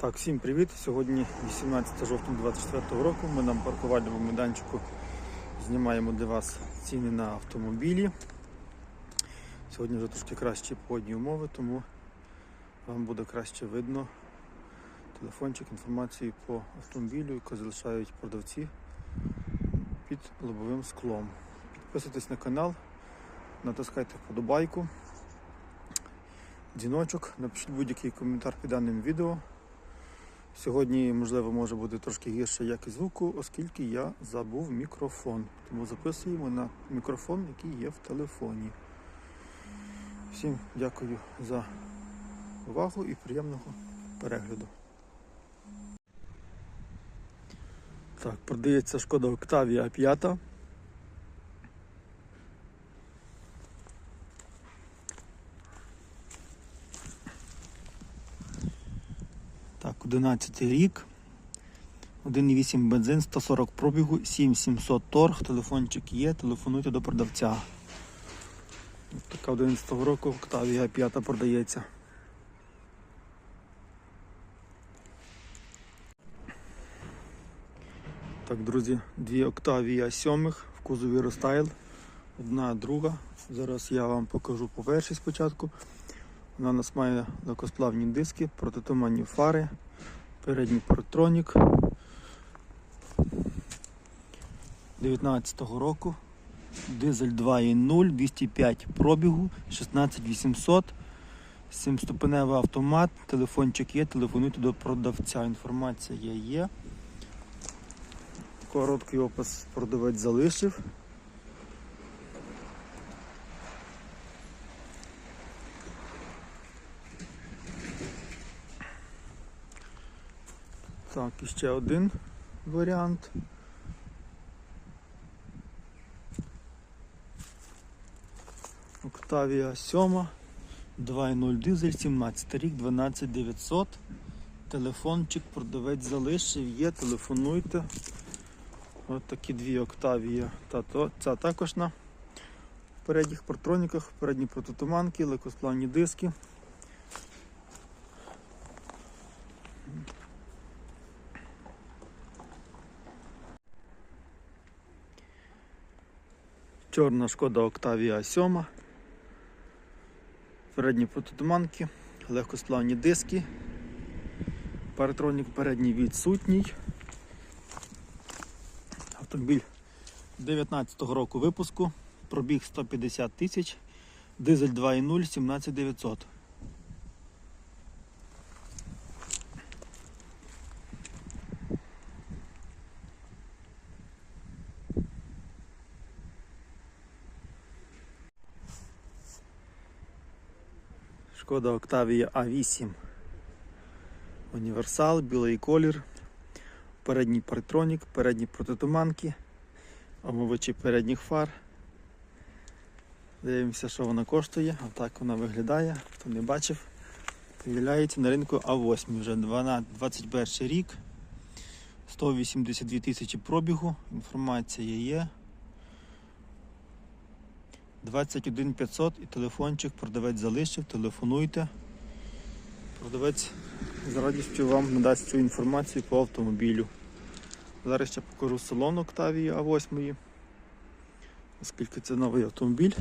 Так, всім привіт! Сьогодні 18 жовтня 2024 року. Ми на паркувальному майданчику знімаємо для вас ціни на автомобілі. Сьогодні вже трошки кращі погодні умови, тому вам буде краще видно телефончик, інформацію по автомобілю, яку залишають продавці під лобовим склом. Підписуйтесь на канал, натискайте вподобайку, дзвіночок, напишіть будь-який коментар під даним відео. Сьогодні, можливо, може бути трошки гірша якість звуку, оскільки я забув мікрофон. Тому записуємо на мікрофон, який є в телефоні. Всім дякую за увагу і приємного перегляду. Так, продається шкода Octavia 5. Так, 11 рік. 1,8 бензин, 140 пробігу, 7700 торг, телефончик є, телефонуйте до продавця. Така 11 року Octavia 5 продається. Так, друзі, дві Octavia 7 в кузові Rostyle. Одна друга. Зараз я вам покажу по першій спочатку. Вона у нас має легкосплавні диски, протитуманні фари, передній протронік 19-го року. Дизель 2.0, 205 пробігу, 16800, 7-ступеневий автомат, телефончик є, телефонуйте до продавця. Інформація є. Короткий опис продавець залишив. Так, і ще один варіант. Октавія 7, 2.0 дизель, 17 рік, 12900. Телефончик продавець залишив, є, телефонуйте. Ось такі дві Октавії. Та, то, ця також на передніх партроніках, передні протитуманки, легкосплавні диски. Чорна шкода Октавія 7. Передні протитуманки, легкосплавні диски. Паратронік передній відсутній. Автомобіль 19-го року випуску. Пробіг 150 тисяч. Дизель 2.0 17900. Шкода Octavia A8. Універсал, білий колір, передній паритронік, передні протитуманки, омивачі передніх фар. Дивимося, що вона коштує. Отак вона виглядає. Хто не бачив, з'являється на ринку А8 вже 12, 21 рік. 182 тисячі пробігу. Інформація є. 21 500 і телефончик продавець залишив, телефонуйте. Продавець з радістю вам надасть цю інформацію по автомобілю. Зараз ще покажу салон Octavia A8, оскільки це новий автомобіль.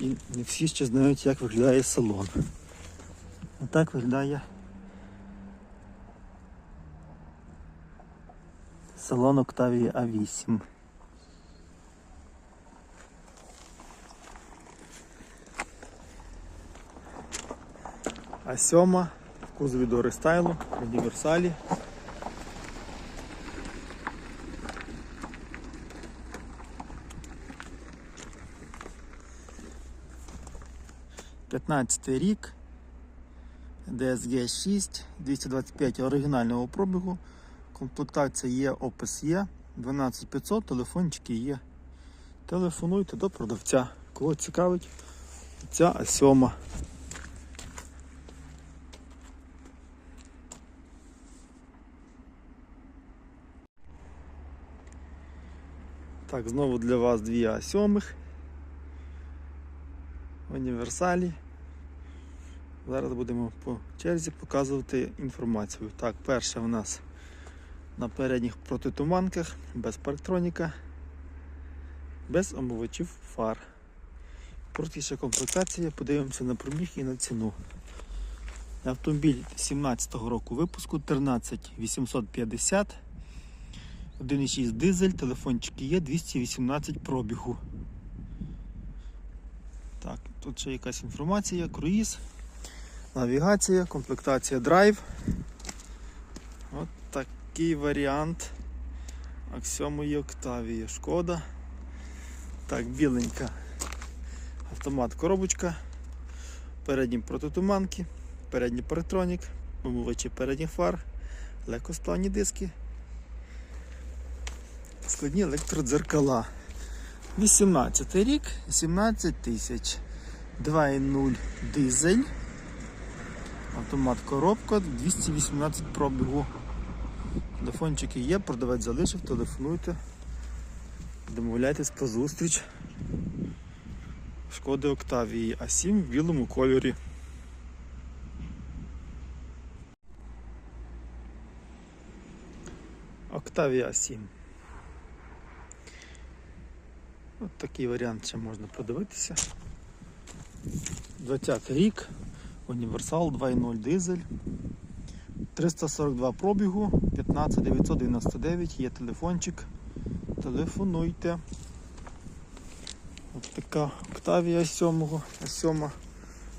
І не всі ще знають, як виглядає салон. Отак виглядає салон Octavia A8. А сьома в кузові до рестайлу, в універсалі. П'ятнадцятий рік. DSG 6, 225 оригінального пробігу. Комплектація є, опис є. 12500, телефончики є. Телефонуйте до продавця. Кого цікавить, ця А7. Так, знову для вас дві А7. Універсалі. Зараз будемо по черзі показувати інформацію. Так, перша у нас на передніх протитуманках, без парктроніка, без омивачів фар. Простіша комплектація, подивимося на пробіг і на ціну. Автомобіль 17-го року випуску 13850, 1,6 дизель, телефончики є, 218 пробігу. Так, тут ще якась інформація, круїз, навігація, комплектація драйв. От такий варіант Аксьомої Октавії. Шкода. Так, біленька. Автомат коробочка. Передні протитуманки, передній парктронік, омивачі передніх фар, легкосплавні диски, складні електродзеркала. 18 рік, 17 тисяч. 2,0 дизель. Автомат коробка, 218 пробігу. Телефончики є, продавець залишив, телефонуйте. Домовляйтесь про зустріч. Шкоди Октавії А7 в білому кольорі. Октавія А7. От такий варіант ще можна подивитися. 20 рік, універсал 2.0 дизель. 342 пробігу, 15999, є телефончик. Телефонуйте. Ось така Октавія 7, 7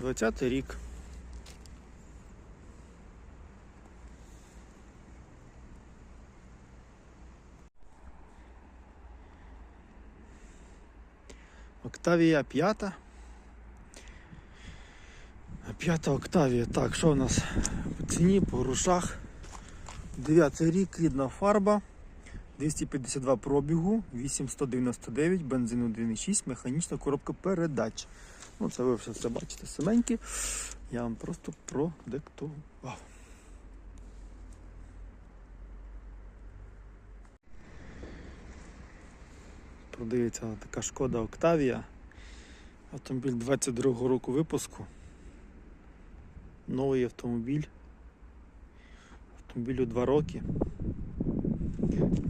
20 рік. Октавія 5. П'ята Октавія. Так, що у нас по ціні, по грошах? 9 рік, рідна фарба. 252 пробігу, 8199, бензину 1,6, механічна коробка передач. Ну, це ви все бачите саменькі. Я вам просто продиктував. Продається така шкода Октавія. Автомобіль 22 року випуску. Новий автомобіль. Автомобілю 2 роки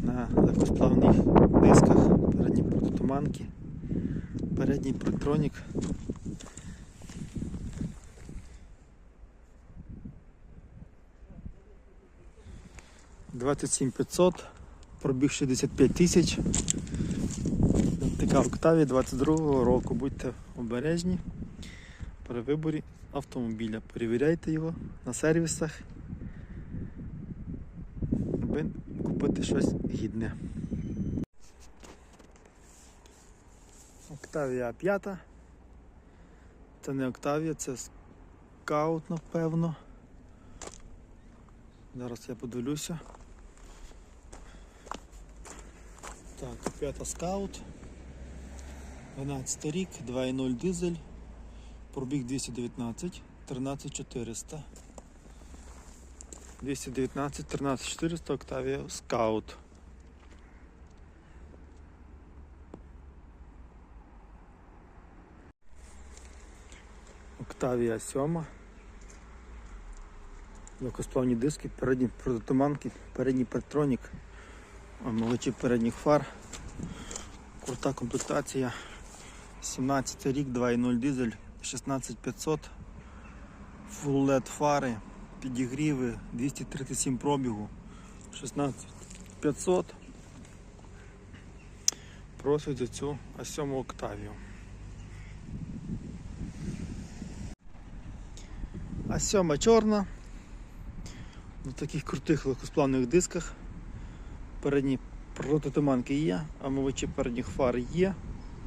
на легкосплавних дисках, передні протитуманки, передній протронік. Двадцять пробіг 65 тисяч. Така Октавія 22-го року. Будьте обережні при виборі автомобіля. Перевіряйте його на сервісах аби купити щось гідне. Октавія 5. Це не Октавія, це скаут, напевно. Зараз я подивлюся. Так, п'ята скаут. 12 рік, 2.0 дизель, пробіг 219, 13400. 219 13 400 Octavia Scout. Octavia 7. Легкосплавні диски, передні протитуманки, передній партронік, молочі передніх фар, крута комплектація. 17 рік, 2.0 дизель, 16500, Full LED фари підігріви 237 пробігу 16500 просить за цю А7 Октавію. А7 чорна на таких крутих легкосплавних дисках. Передні протитуманки є, омивачі передніх фар є,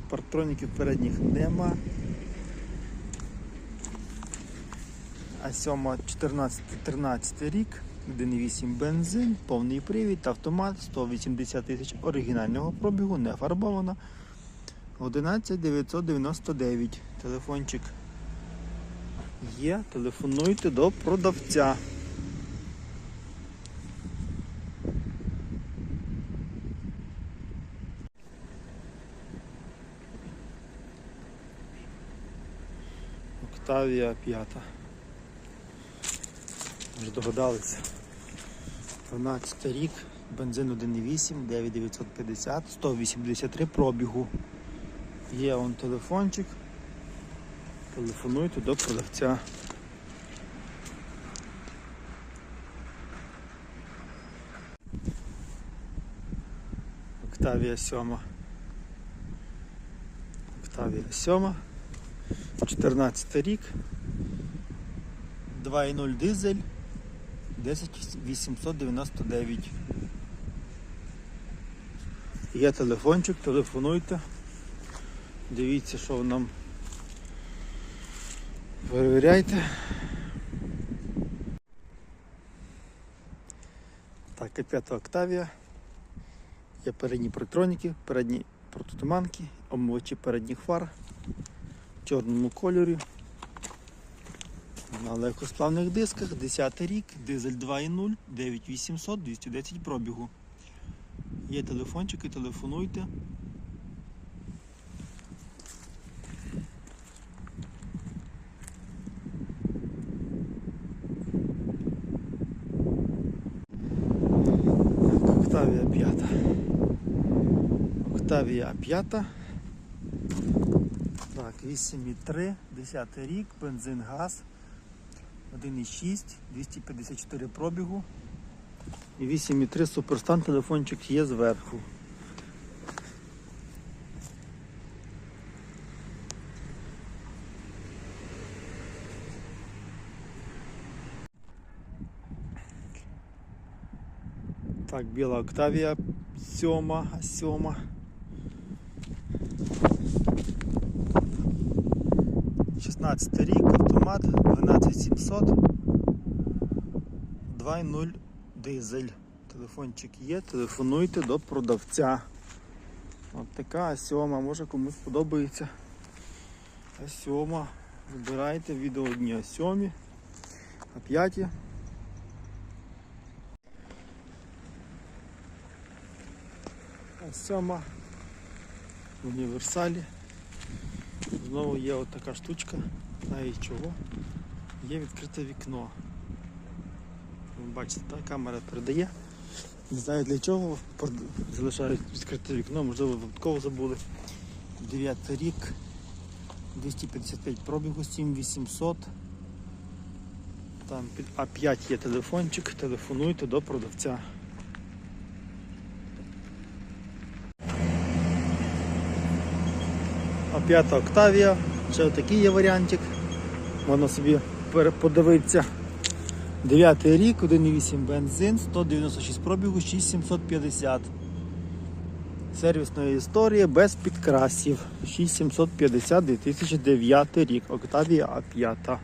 партроніків передніх нема. А 7 14-13 рік, 1,8 бензин, повний привід, автомат, 180 тисяч оригінального пробігу, не фарбовано. 11 999. Телефончик є. Телефонуйте до продавця. Октавія п'ята. Вже догадалися. 12 рік, бензин 1,8, 9950, 183 пробігу. Є он телефончик. Телефонуйте до продавця. Октавія 7. Октавія 7. 14 рік. 2.0 дизель. 10899. Є телефончик, телефонуйте. Дивіться, що нам перевіряйте. Так, і 5 Октавія. Є передні протроніки, передні протитуманки, омивачі передніх фар чорному кольорі. На легкосплавних дисках 10 рік, дизель 2.0, 9800, 210 пробігу. Є телефончики, телефонуйте. Октавія 5. Октавія 5. Так, 8,3, 10 рік, бензин, газ, 1,6, 254 пробігу. І 8,3 суперстан, телефончик є зверху. Так, біла Октавія, сьома, сьома. Шістнадцятий рік, автомат, 12700, 2.0 дизель. Телефончик є, телефонуйте до продавця. От така сьома, може комусь подобається. Сьома. Вибирайте відео дні а сьомі, а п'яті. А сьома в універсалі. Знову є от така штучка, знає чого. Є відкрите вікно. Ви бачите, та камера передає. Не знаю для чого залишають відкрите вікно, можливо випадково забули. 9 рік, 255 пробігу, 7800. Там під А5 є телефончик, телефонуйте до продавця. А5 Октавія, ще такий є варіантик. Можна собі подивиться. подивитися. 9 рік, 1,8 бензин, 196 пробігу, 6750. Сервісної історії без підкрасів. 6750 2009 рік. Октавія А5.